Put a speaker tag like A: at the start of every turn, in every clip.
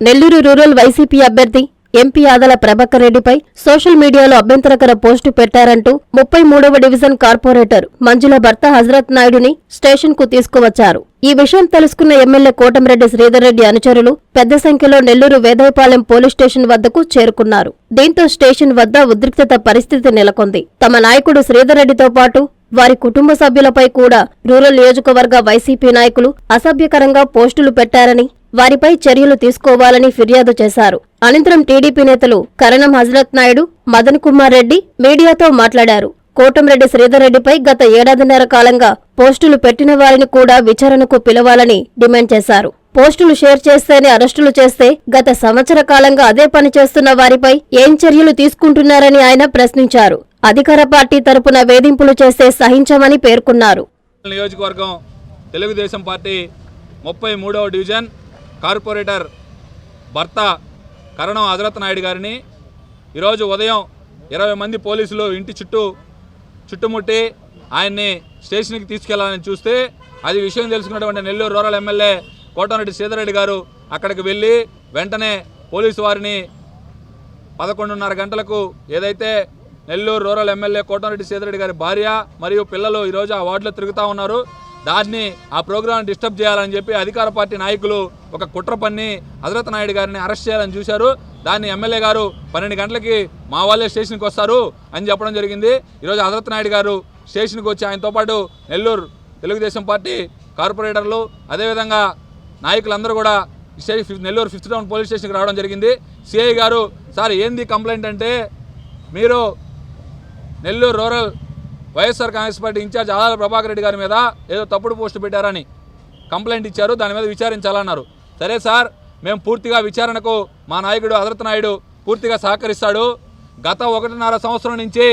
A: Nellore rural YCP అభ్యర్థి MP Adala Prabhakar రెడ్డిపై social మీడియాలో అభ్యంతరకర పోస్టు పెట్టారంటూ ముప్పై మూడవ డివిజన్ కార్పొరేటర్ మంజుల భర్త హజరత్ నాయుడుని స్టేషన్కు తీసుకువచ్చారు. ఈ విషయం తెలుసుకున్న ఎమ్మెల్యే కోటమిరెడ్డి శ్రీధర్ రెడ్డి అనుచరులు పెద్ద సంఖ్యలో నెల్లూరు వేదాయపాలెం పోలీస్ స్టేషన్ వద్దకు చేరుకున్నారు. దీంతో స్టేషన్ వద్ద ఉద్రిక్తత పరిస్థితి నెలకొంది. తమ నాయకుడు శ్రీధర్ రెడ్డితో పాటు వారి కుటుంబ సభ్యులపై కూడా రూరల్ నియోజకవర్గ వైసీపీ నాయకులు అసభ్యకరంగా పోస్టులు పెట్టారని వారిపై చర్యలు తీసుకోవాలని ఫిర్యాదు చేశారు. అనంతరం టీడీపీ నేతలు కరణం హజరత్ నాయుడు మదన్ కుమార్ రెడ్డి మీడియాతో మాట్లాడారు. కోటంరెడ్డి శ్రీధర్ రెడ్డిపై గత ఏడాదిన్నర కాలంగా పోస్టులు పెట్టిన వారిని కూడా విచారణకు పిలవాలని డిమాండ్ చేశారు. పోస్టులు షేర్ చేస్తేనే అరెస్టులు చేస్తే గత సంవత్సర కాలంగా అదే పని చేస్తున్న వారిపై ఏం చర్యలు తీసుకుంటున్నారని ఆయన ప్రశ్నించారు. అధికార పార్టీ తరపున వేధింపులు చేస్తే సహించమని పేర్కొన్నారు.
B: నియోజకవర్గం తెలుగుదేశం పార్టీ ముప్పై మూడవ డివిజన్ కార్పొరేటర్ భర్త కరణం హజరత్ నాయుడు గారిని ఈరోజు ఉదయం ఇరవై మంది పోలీసులు ఇంటి చుట్టూ చుట్టుముట్టి ఆయన్ని స్టేషన్కి తీసుకెళ్ళాలని చూస్తే అది విషయం తెలుసుకున్నటువంటి నెల్లూరు రూరల్ ఎమ్మెల్యే కోటమిరెడ్డి సీతారెడ్డి గారు అక్కడికి వెళ్ళి వెంటనే పోలీసు వారిని పదకొండున్నర గంటలకు ఏదైతే నెల్లూరు రూరల్ ఎమ్మెల్యే కోటమిరెడ్డి సీతారెడ్డి గారి భార్య మరియు పిల్లలు ఈరోజు ఆ వార్డులో తిరుగుతూ ఉన్నారు దాన్ని ఆ ప్రోగ్రాం డిస్టర్బ్ చేయాలని చెప్పి అధికార పార్టీ నాయకులు ఒక కుట్ర పన్ని హజరత్ నాయుడు గారిని అరెస్ట్ చేయాలని చూశారు. దాన్ని ఎమ్మెల్యే గారు పన్నెండు గంటలకి మా వాళ్ళే స్టేషన్కి వస్తారు అని చెప్పడం జరిగింది. ఈరోజు హజరత్ నాయుడు గారు స్టేషన్కి వచ్చి ఆయనతో పాటు నెల్లూరు తెలుగుదేశం పార్టీ కార్పొరేటర్లు అదేవిధంగా నాయకులందరూ కూడా నెల్లూరు ఫిఫ్త్ టౌన్ పోలీస్ స్టేషన్కి రావడం జరిగింది. సిఐ గారు సార్ ఏంది కంప్లైంట్ అంటే మీరు Nellore rural YSR Congress party incharge Adala Prabhakar Reddy గారి మీద ఏదో తప్పుడు పోస్టు పెట్టారని కంప్లైంట్ ఇచ్చారు. దాని మీద విచారించాలన్నారు. సరే సార్ మేము పూర్తిగా విచారణకు మా నాయకుడు అదరత్ నాయుడు పూర్తిగా సహకరిస్తాడు. గత ఒకటిన్నర సంవత్సరం నుంచి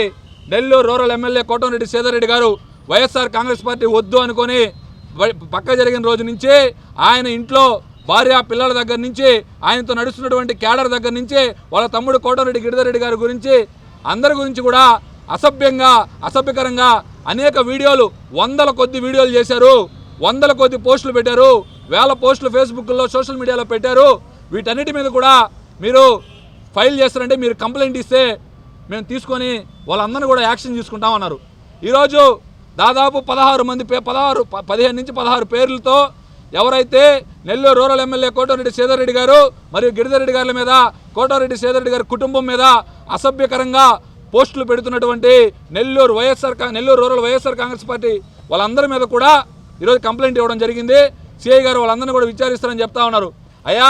B: నెల్లూరు రూరల్ ఎమ్మెల్యే కోటంరెడ్డి సేదరెడ్డి గారు వైఎస్ఆర్ కాంగ్రెస్ పార్టీ వద్దు అనుకొని పక్క జరిగిన రోజు నుంచి ఆయన ఇంట్లో భార్య పిల్లల దగ్గర నుంచి ఆయనతో నడుస్తున్నటువంటి క్యాడర్ దగ్గర నుంచి వాళ్ళ తమ్ముడు కోటరెడ్డి గిరిధరెడ్డి గారి గురించి అందరి గురించి కూడా అసభ్యంగా అసభ్యకరంగా అనేక వీడియోలు వందల కొద్ది వీడియోలు చేశారు. వందల కొద్ది పోస్టులు పెట్టారు. వేల పోస్టులు ఫేస్బుక్లో సోషల్ మీడియాలో పెట్టారు. వీటన్నిటి మీద కూడా మీరు ఫైల్ చేస్తారంటే మీరు కంప్లైంట్ ఇస్తే మేము తీసుకొని వాళ్ళందరినీ కూడా యాక్షన్ తీసుకుంటామన్నారు ఈరోజు దాదాపు పదహారు మంది పే పదహారు ప- పదిహేను నుంచి పదహారు పేర్లతో ఎవరైతే నెల్లూరు రూరల్ ఎమ్మెల్యే కోటారెడ్డి సేదరెడ్డి గారు మరియు గిరిధరెడ్డి గారి మీద కోటారెడ్డి సేదరెడ్డి గారి కుటుంబం మీద అసభ్యకరంగా పోస్టులు పెడుతున్నటువంటి Nellore YSR Nellore rural YSR Congress party వాళ్ళందరి మీద కూడా ఈరోజు కంప్లైంట్ ఇవ్వడం జరిగింది. సిఐ గారు వాళ్ళందరినీ కూడా విచారిస్తారని చెప్తా ఉన్నారు. అయ్యా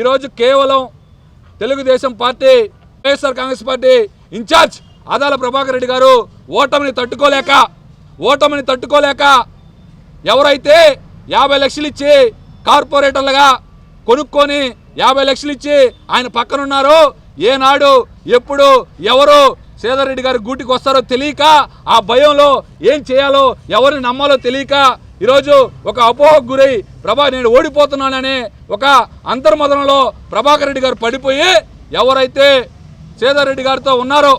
B: ఈరోజు కేవలం Telugu Desam party YSR Congress party incharge Adala Prabhakar Reddy garu ఓటమిని తట్టుకోలేక ఓటమిని తట్టుకోలేక ఎవరైతే యాభై లక్షలు ఇచ్చి కార్పొరేటర్లుగా కొనుక్కొని యాభై లక్షలు ఇచ్చి ఆయన పక్కనున్నారో ఏనాడు ఎప్పుడు ఎవరు సేదరెడ్డి గారి గూటికి వస్తారో తెలియక ఆ భయంలో ఏం చేయాలో ఎవరిని నమ్మాలో తెలియక ఈరోజు ఒక అపోహకు గురై ప్రభా నేను ఓడిపోతున్నాననే ఒక అంతర్మదనంలో ప్రభాకర్ రెడ్డి గారు పడిపోయి ఎవరైతే సేదారెడ్డి గారితో ఉన్నారో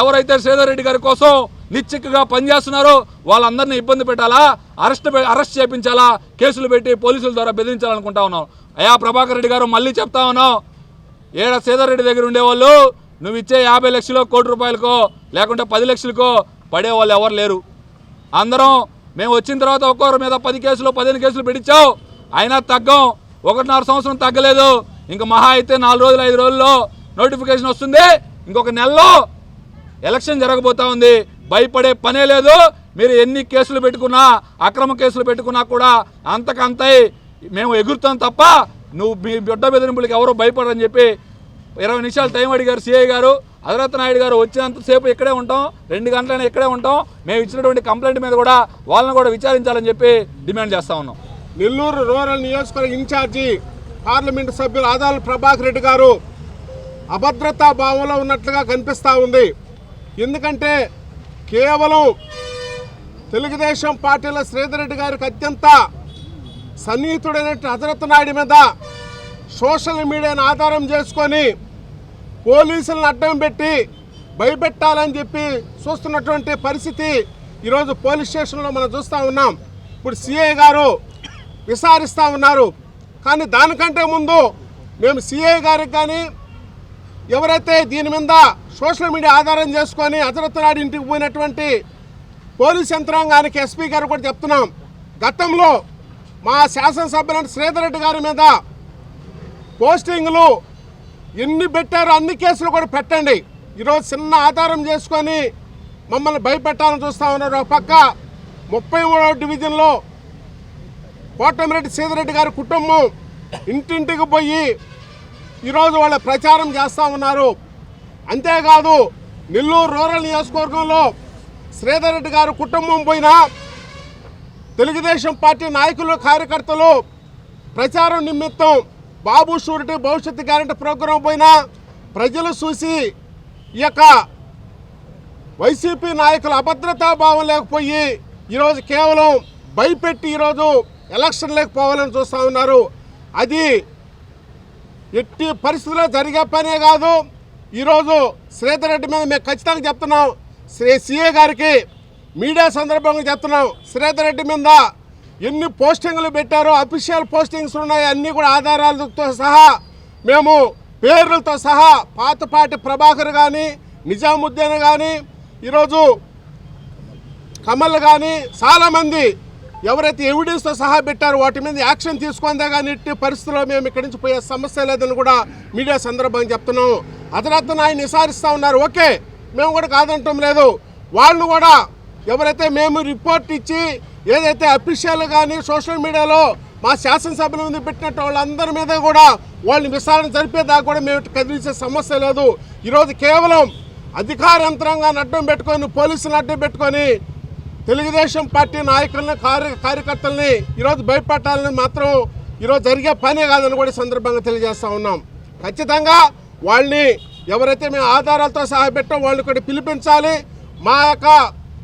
B: ఎవరైతే సేదారెడ్డి గారి కోసం నిశ్చిక్కగా పనిచేస్తున్నారో వాళ్ళందరినీ ఇబ్బంది పెట్టాలా అరెస్ట్ అరెస్ట్ చేయించాలా కేసులు పెట్టి పోలీసుల ద్వారా బెదిరించాలనుకుంటా ఉన్నాం. అయా ప్రభాకర్ రెడ్డి గారు మళ్ళీ చెప్తా ఉన్నాం ఏడ సేదారెడ్డి దగ్గర ఉండేవాళ్ళు? నువ్వు ఇచ్చే యాభై లక్షలు కోటి రూపాయలకో లేకుంటే పది లక్షలకో పడేవాళ్ళు ఎవరు లేరు. అందరం మేము వచ్చిన తర్వాత ఒక్కొక్కరి మీద పది కేసులు పదిహేను కేసులు పెట్టించావు. అయినా తగ్గం. ఒకటిన్నర సంవత్సరం తగ్గలేదు. ఇంకా మహా అయితే నాలుగు రోజులు ఐదు రోజుల్లో నోటిఫికేషన్ వస్తుంది. ఇంకొక నెలలో ఎలక్షన్ జరగబోతా ఉంది. భయపడే పనే లేదు. మీరు ఎన్ని కేసులు పెట్టుకున్నా అక్రమ కేసులు పెట్టుకున్నా కూడా అంతకంతై మేము ఎగురుతాం తప్ప నువ్వు మీ బిడ్డ బెదిరింపులకు ఎవరో భయపడని చెప్పి ఇరవై నిమిషాలు టైం అడిగారు సిఐ గారు అదరత్ నాయుడు గారు వచ్చినంతసేపు ఇక్కడే ఉంటాం రెండు గంటలైనా ఇక్కడే ఉంటాం. మేము ఇచ్చినటువంటి కంప్లైంట్ మీద కూడా వాళ్ళని కూడా విచారించాలని చెప్పి డిమాండ్ చేస్తా ఉన్నాం.
C: నెల్లూరు రూరల్ నియోజకవర్గ ఇన్ఛార్జి పార్లమెంటు సభ్యులు ఆదాల ప్రభాకర్ రెడ్డి గారు అభద్రతా భావంలో ఉన్నట్లుగా కనిపిస్తూ ఉంది. ఎందుకంటే కేవలం తెలుగుదేశం పార్టీలో శ్రీధర్ రెడ్డి గారికి అత్యంత సన్నిహితుడైన హజరత్ నాయుడు మీద సోషల్ మీడియాను ఆధారం చేసుకొని పోలీసులను అడ్డం పెట్టి భయపెట్టాలని చెప్పి చూస్తున్నటువంటి పరిస్థితి ఈరోజు పోలీస్ స్టేషన్లో మనం చూస్తూ ఉన్నాం. ఇప్పుడు సిఐ గారు విచారిస్తూ ఉన్నారు. కానీ దానికంటే ముందు మేము సిఐ గారికి కానీ ఎవరైతే దీని మీద సోషల్ మీడియా ఆధారం చేసుకొని హజరత్నాడు ఇంటికి పోయినటువంటి పోలీస్ యంత్రాంగానికి ఎస్పీ గారు కూడా చెప్తున్నాం. గతంలో మా శాసనసభ్యులైన శ్రీధర్ రెడ్డి గారి మీద పోస్టింగ్లు ఎన్ని పెట్టారో అన్ని కేసులు కూడా పెట్టండి. ఈరోజు చిన్న ఆధారం చేసుకొని మమ్మల్ని భయపెట్టాలని చూస్తా ఉన్నారు. ఒక పక్క ముప్పై మూడవ డివిజన్లో కోటమిరెడ్డి సీతారెడ్డి గారి కుటుంబం ఇంటింటికి పోయి ఈరోజు వాళ్ళ ప్రచారం చేస్తూ ఉన్నారు. అంతేకాదు నెల్లూరు రూరల్ నియోజకవర్గంలో శ్రీధర్ రెడ్డి గారి కుటుంబం పోయినా తెలుగుదేశం పార్టీ నాయకులు కార్యకర్తలు ప్రచారం నిమిత్తం బాబు షూరిటీ భవిష్యత్తు గ్యారంటీ ప్రోగ్రాం పైన ప్రజలు చూసి ఈ యొక్క వైసీపీ నాయకుల అభద్రతా భావం లేకపోయి ఈరోజు కేవలం భయపెట్టి ఈరోజు ఎలక్షన్ లేకపోవాలని చూస్తూ ఉన్నారు. అది ఎట్టి పరిస్థితుల్లో జరిగే పనే కాదు. ఈరోజు శ్రీధర్ రెడ్డి మీద మేము ఖచ్చితంగా చెప్తున్నాం. శ్రీ సీఏ గారికి మీడియా సందర్భంగా చెప్తున్నాం. శ్రీధర్ రెడ్డి మీద ఎన్ని పోస్టింగ్లు పెట్టారో అఫీషియల్ పోస్టింగ్స్ ఉన్నాయి అన్నీ కూడా ఆధారాలతో సహా మేము పేర్లతో సహా పాతపాటి ప్రభాకర్ కానీ నిజాముద్దీన్ కానీ ఈరోజు కమల్ కానీ చాలామంది ఎవరైతే ఎవిడెన్స్తో సహా పెట్టారో వాటి మీద యాక్షన్ తీసుకుందా కానీ ఇట్టి పరిస్థితుల్లో మేము ఇక్కడి నుంచి పోయే సమస్య లేదని కూడా మీడియా సందర్భంగా చెప్తున్నాము అతనతను ఆయన నిసారిస్తూ ఉన్నారు. ఓకే మేము కూడా కాదంటాం లేదు. వాళ్ళు కూడా ఎవరైతే మేము రిపోర్ట్ ఇచ్చి ఏదైతే అఫీషియల్ కానీ సోషల్ మీడియాలో మా శాసనసభల ముందు పెట్టినట్టు వాళ్ళందరి మీద కూడా వాళ్ళని విచారణ జరిపేదాకా కూడా మేము కదిలించే సమస్య లేదు. ఈరోజు కేవలం అధికార యంత్రాంగాన్ని అడ్డం పెట్టుకొని పోలీసులను అడ్డం పెట్టుకొని తెలుగుదేశం పార్టీ నాయకులను కార్య కార్యకర్తల్ని ఈరోజు భయపెట్టాలని మాత్రం ఈరోజు జరిగే పనే కాదని కూడా సందర్భంగా తెలియజేస్తా ఉన్నాం. ఖచ్చితంగా వాళ్ళని ఎవరైతే మేము ఆధారాలతో సహా పెట్టాం వాళ్ళని కూడా పిలిపించాలి. మా యొక్క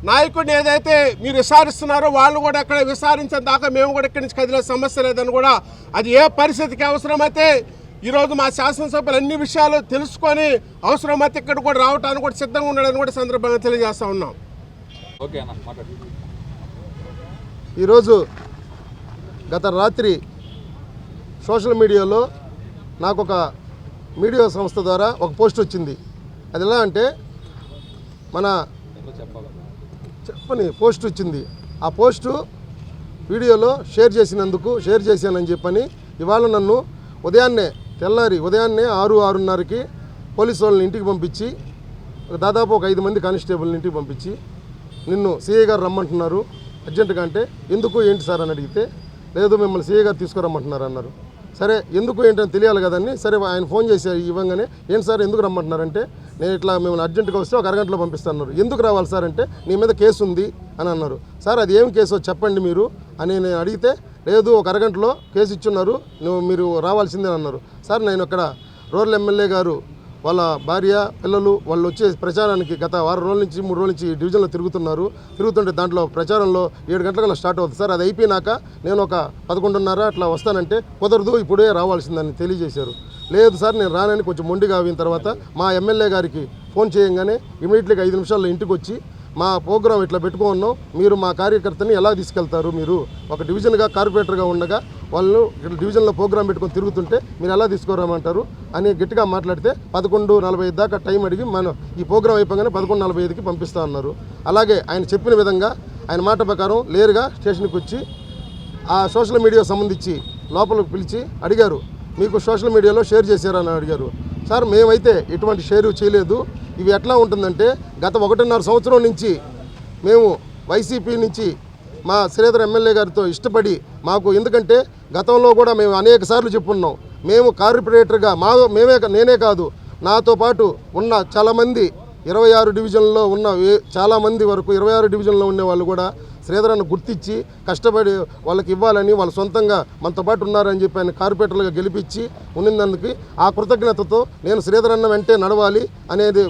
C: నాయకుడిని ఏదైతే మీరు విచారిస్తున్నారో వాళ్ళు కూడా అక్కడ విచారించిన దాకా మేము కూడా ఇక్కడి నుంచి కదిలే సమస్య లేదని కూడా అది ఏ పరిస్థితికి అవసరమైతే ఈరోజు మా శాసనసభ్యులు అన్ని విషయాలు తెలుసుకొని అవసరమైతే ఇక్కడ కూడా రావడానికి కూడా సిద్ధంగా ఉండడానికి కూడా సందర్భంగా తెలియజేస్తా ఉన్నాం.
B: ఓకే అన్న మాట్లాడు.
D: ఈరోజు గత రాత్రి సోషల్ మీడియాలో నాకు ఒక మీడియా సంస్థ ద్వారా ఒక పోస్ట్ వచ్చింది. అది ఎలా అంటే మన చెప్పని పోస్ట్ వచ్చింది. ఆ పోస్టు వీడియోలో షేర్ చేసినందుకు షేర్ చేశానని చెప్పని ఇవాళ నన్ను ఉదయాన్నే తెల్లారి ఉదయాన్నే ఆరు ఆరున్నరకి పోలీసు వాళ్ళని ఇంటికి పంపించి దాదాపు ఒక ఐదు మంది కానిస్టేబుల్ని ఇంటికి పంపించి నిన్ను సిఐ గారు రమ్మంటున్నారు. అర్జెంటుగా అంటే ఎందుకు ఏంటి సార్ అని అడిగితే లేదు మిమ్మల్ని సిఐ గారు తీసుకురమ్మంటున్నారు అన్నారు. సరే ఎందుకు ఏంటని తెలియాలి కదండి. సరే ఆయన ఫోన్ చేసి ఇవ్వగానే ఏంటి సార్ ఎందుకు రమ్మంటున్నారంటే నేను ఇట్లా మిమ్మల్ని అర్జెంటుగా వస్తే ఒక అరగంటలో పంపిస్తాను ఎందుకు రావాలి సార్ అంటే నీ మీద కేసు ఉంది అని అన్నారు. సార్ అది ఏం కేసో చెప్పండి మీరు అని నేను అడిగితే లేదు ఒక అరగంటలో కేసు ఇచ్చున్నారు నువ్వు మీరు రావాల్సిందే అన్నారు. సార్ నేను అక్కడ రూరల్ ఎమ్మెల్యే గారు వాళ్ళ భార్య పిల్లలు వాళ్ళు వచ్చే ప్రచారానికి గత వారం రోజుల నుంచి మూడు రోజుల నుంచి డివిజన్లో తిరుగుతున్నారు. తిరుగుతుంటే దాంట్లో ప్రచారంలో ఏడు గంటలకు స్టార్ట్ అవుతుంది. సార్ అది అయిపోయినాక నేను ఒక పదకొండున్నర అట్లా వస్తానంటే కుదరదు ఇప్పుడే రావాల్సిందని తెలియజేశారు. లేదు సార్ నేను రానని కొంచెం మొండిగా అయిన తర్వాత మా ఎమ్మెల్యే గారికి ఫోన్ చేయంగానే ఇమీడియట్లీగా ఐదు నిమిషాల్లో ఇంటికి వచ్చి మా ప్రోగ్రాం ఇట్లా పెట్టుకున్నాం మీరు మా కార్యకర్తని ఎలా తీసుకెళ్తారు మీరు? ఒక డివిజన్గా కార్పొరేటర్గా ఉండగా వాళ్ళు ఇక్కడ డివిజన్లో ప్రోగ్రాం పెట్టుకొని తిరుగుతుంటే మీరు ఎలా తీసుకురామంటారు? అని గట్టిగా మాట్లాడితే పదకొండు నలభై దాకా టైం అడిగి మనం ఈ ప్రోగ్రాం అయిపోగానే పదకొండు నలభై ఐదుకి పంపిస్తా అన్నారు. అలాగే ఆయన చెప్పిన విధంగా ఆయన మాట ప్రకారం లేరుగా స్టేషన్కి వచ్చి ఆ సోషల్ మీడియా సంబంధించి లోపలికి పిలిచి అడిగారు. మీకు సోషల్ మీడియాలో షేర్ చేశారని అడిగారు. సార్ మేమైతే ఎటువంటి షేర్ చేయలేదు. ఇవి ఎట్లా ఉంటుందంటే గత ఒకటిన్నర సంవత్సరం నుంచి మేము వైసీపీ నుంచి మా శ్రీధర్ ఎమ్మెల్యే గారితో ఇష్టపడి మాకు ఎందుకంటే గతంలో కూడా మేము అనేక సార్లు చెప్పున్నాం. మేము కార్పొరేటర్గా మా మేమే నేనే కాదు నాతో పాటు ఉన్న చాలామంది ఇరవై ఆరు డివిజన్లో ఉన్న చాలామంది వరకు ఇరవై ఆరు డివిజన్లో ఉండే వాళ్ళు కూడా శ్రీధరನ್ನು గుర్తించి కష్టపడి వాళ్ళకి ఇవ్వాలని వాళ్ళు సొంతంగా మనతో పాటు ఉన్నారని చెప్పి ఆయన కార్పొరేటర్లుగా గెలిపించి ఉన్నందుకు ఆ కృతజ్ఞతతో నేను శ్రీధరన్న వెంటే నడవాలి అనేది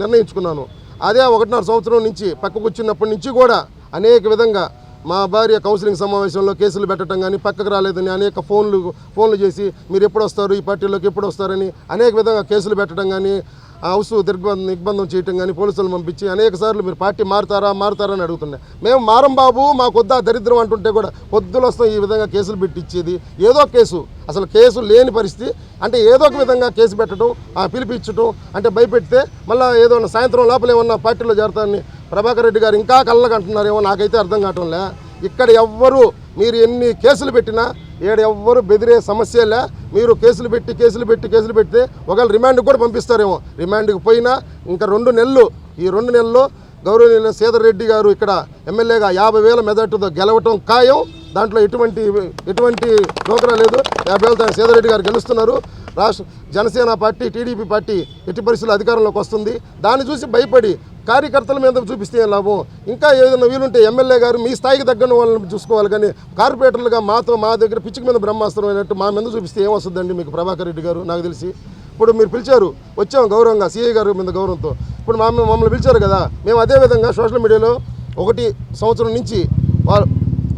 D: నిర్ణయించుకున్నాను. అదే ఒకటిన్నర సంవత్సరం నుంచి పక్కకు వచ్చినప్పటి నుంచి కూడా అనేక విధంగా మా భార్య కౌన్సిలింగ్ సమావేశంలో కేసులు పెట్టడం కానీ పక్కకు రాలేదని అనేక ఫోన్లు ఫోన్లు చేసి మీరు ఎప్పుడు వస్తారు ఈ పార్టీలోకి ఎప్పుడు వస్తారని అనేక విధంగా కేసులు పెట్టడం కానీ హౌస్ దిగ్బంధం దిగ్బంధం చేయటం కానీ పోలీసులు పంపించి అనేక సార్లు మీరు పార్టీ మారుతారా మారుతారా అని అడుగుతున్నాయి. మేము మారం బాబు మాకు వద్దా దరిద్రం అంటుంటే కూడా పొద్దులు వస్తాం ఈ విధంగా కేసులు పెట్టించేది ఏదో కేసు. అసలు కేసు లేని పరిస్థితి. అంటే ఏదో ఒక విధంగా కేసు పెట్టడం పిలిపించడం అంటే భయపెడితే మళ్ళీ ఏదో ఉన్న సాయంత్రం లోపల ఏమన్నా పార్టీలో చేరతారని ప్రభాకర్ రెడ్డి గారు ఇంకా కళ్ళకంటున్నారేమో నాకైతే అర్థం కావటంలే ఇక్కడ ఎవ్వరు మీరు ఎన్ని కేసులు పెట్టినా ఏడు ఎవ్వరు బెదిరే సమస్యలే మీరు కేసులు పెట్టి కేసులు పెట్టి కేసులు పెడితే ఒకవేళ రిమాండ్కి కూడా పంపిస్తారేమో. రిమాండ్కి పోయినా ఇంకా రెండు నెలలు ఈ రెండు నెలల్లో గౌరవనీయులు సేదర్ రెడ్డి గారు ఇక్కడ ఎమ్మెల్యేగా యాభై వేల మెదడుతో గెలవటం ఖాయం. దాంట్లో ఎటువంటి ఎటువంటి నూకర లేదు. యాభై వేలతో ఆయన రెడ్డి గారు గెలుస్తున్నారు. రాష్ట్ర జనసేన పార్టీ టీడీపీ పార్టీ ఎట్టి పరిస్థితులు అధికారంలోకి వస్తుంది. దాన్ని చూసి భయపడి కార్యకర్తల మీద చూపిస్తే లాభం? ఇంకా ఏదైనా వీలుంటే ఎమ్మెల్యే గారు మీ స్థాయికి తగ్గని వాళ్ళని చూసుకోవాలి. కానీ కార్పొరేటర్లుగా మాతో మా దగ్గర పిచ్చికి మీద బ్రహ్మాస్త్రం అయినట్టు మా మీద చూపిస్తే ఏమొస్తుందండి మీకు ప్రభాకర్ రెడ్డి గారు? నాకు తెలిసి ఇప్పుడు మీరు పిలిచారు వచ్చాం గౌరవంగా సీఏ గారు మీద గౌరవంతో. ఇప్పుడు మా మమ్మల్ని పిలిచారు కదా మేము అదే విధంగా సోషల్ మీడియాలో ఒకటి సంవత్సరం నుంచి వాళ్ళ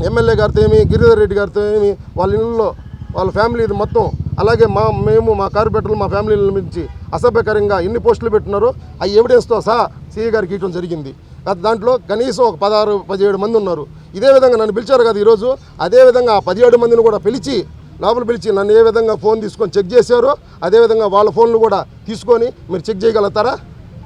D: ఎమ్మెల్యే గారితో ఏమి గిరిధర్ రెడ్డి గారితో ఏమి వాళ్ళ ఇళ్ళలో వాళ్ళ ఫ్యామిలీ మొత్తం అలాగే మా మేము మా కార్పొరేటర్లు మా ఫ్యామిలీల నుంచి అసభ్యకరంగా ఎన్ని పోస్టులు పెట్టినారో ఆ ఎవిడెన్స్తో సహా సీఏ గారికి ఇవ్వడం జరిగింది. దాంట్లో కనీసం ఒక పదహారు పదిహేడు మంది ఉన్నారు. ఇదే విధంగా నన్ను పిలిచారు కదా ఈరోజు అదే విధంగా ఆ పదిహేడు మందిని కూడా పిలిచి లోపల పిలిచి నన్ను ఏ విధంగా ఫోన్ తీసుకొని చెక్ చేశారో అదేవిధంగా వాళ్ళ ఫోన్లు కూడా తీసుకొని మీరు చెక్ చేయగలుగుతారా?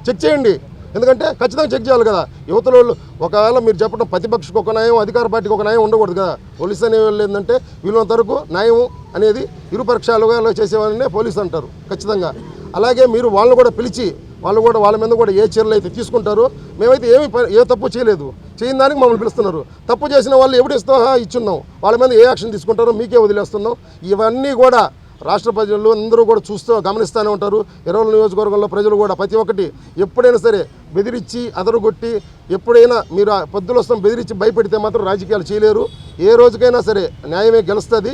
D: చెక్ చేయండి. ఎందుకంటే ఖచ్చితంగా చెక్ చేయాలి కదా. యువతలో వాళ్ళు ఒకవేళ మీరు చెప్పడం ప్రతిపక్షకు ఒక న్యాయం అధికార పార్టీకి ఒక న్యాయం ఉండకూడదు కదా. పోలీస్ అనే వాళ్ళు ఏంటంటే వీళ్ళంత వరకు న్యాయం అనేది ఇరుపక్షాలుగా చేసేవాళ్ళనే పోలీస్ అంటారు ఖచ్చితంగా. అలాగే మీరు వాళ్ళని కూడా పిలిచి వాళ్ళు కూడా వాళ్ళ మీద కూడా ఏ చర్యలు అయితే తీసుకుంటారో మేమైతే ఏమి ఏ తప్పు చేయలేదు. చేయని దానికి మమ్మల్ని పిలుస్తున్నారు. తప్పు చేసిన వాళ్ళు ఎప్పుడు ఇస్తాం ఇచ్చున్నాం వాళ్ళ మీద ఏ యాక్షన్ తీసుకుంటారో మీకే వదిలేస్తున్నాం. ఇవన్నీ కూడా రాష్ట్ర ప్రజలు అందరూ కూడా చూస్తూ గమనిస్తూనే ఉంటారు. ఇరవై నియోజకవర్గంలో ప్రజలు కూడా ప్రతి ఒక్కటి ఎప్పుడైనా సరే బెదిరించి అదరగొట్టి ఎప్పుడైనా మీరు ఆ పొద్దులు వస్తాం బెదిరించి భయపెడితే మాత్రం రాజకీయాలు చేయలేరు. ఏ రోజుకైనా సరే న్యాయమే గెలుస్తుంది.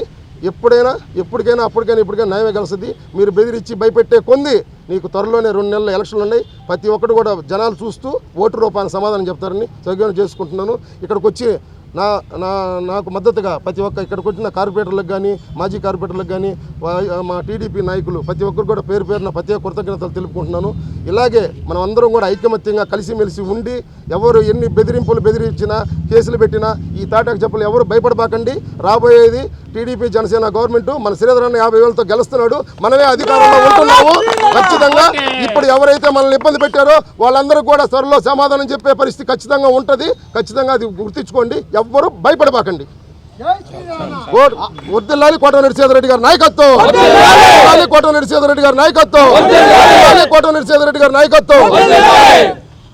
D: ఎప్పుడైనా ఎప్పటికైనా అప్పటికైనా ఇప్పటికైనా న్యాయమే గెలుస్తుంది. మీరు బెదిరించి భయపెట్టే కొంది నీకు త్వరలోనే రెండు నెలల ఎలక్షన్లు ఉన్నాయి. ప్రతి ఒక్కటి కూడా జనాలు చూస్తూ ఓటు రూపాన్ని సమాధానం చెప్తారని సౌకర్యం చేసుకుంటున్నాను. ఇక్కడికి వచ్చి నా నా నాకు మద్దతుగా ప్రతి ఒక్క ఇక్కడికి వచ్చిన కార్పొరేటర్లకు కానీ మాజీ కార్పొరేటర్లకు కానీ మా టీడీపీ నాయకులు ప్రతి ఒక్కరు కూడా పేరు పేరున ప్రత్యేక కృతజ్ఞతలు తెలుపుకుంటున్నాను. ఇలాగే మనం అందరం కూడా ఐకమత్యంగా కలిసిమెలిసి ఉండి ఎవరు ఎన్ని బెదిరింపులు బెదిరించినా కేసులు పెట్టినా ఈ తాటాకు చెప్పులు ఎవరు భయపడబాకండి. రాబోయేది టీడీపీ జనసేన గవర్నమెంట్. మన శ్రీధరన్న యాభై వేలతో గెలుస్తున్నాడు. మనమే అధికారంలో ఉంటున్నాము. ఖచ్చితంగా ఇప్పుడు ఎవరైతే మనల్ని ఇబ్బంది పెట్టారో వాళ్ళందరూ కూడా త్వరలో సమాధానం చెప్పే పరిస్థితి ఖచ్చితంగా ఉంటుంది. ఖచ్చితంగా అది గుర్తించుకోండి. ఎవ్వరూ భయపడబాకండి. ఓట్- వర్ధిల్లాలి కోటమిరెడ్డి సీతారెడ్డి గారి నాయకత్వం. వర్ధిల్లాలి కోటమిరెడ్డి సీతారెడ్డి గారి నాయకత్వం. వర్ధిల్లాలి కోటమిరెడ్డి సీతారెడ్డి గారి నాయకత్వం.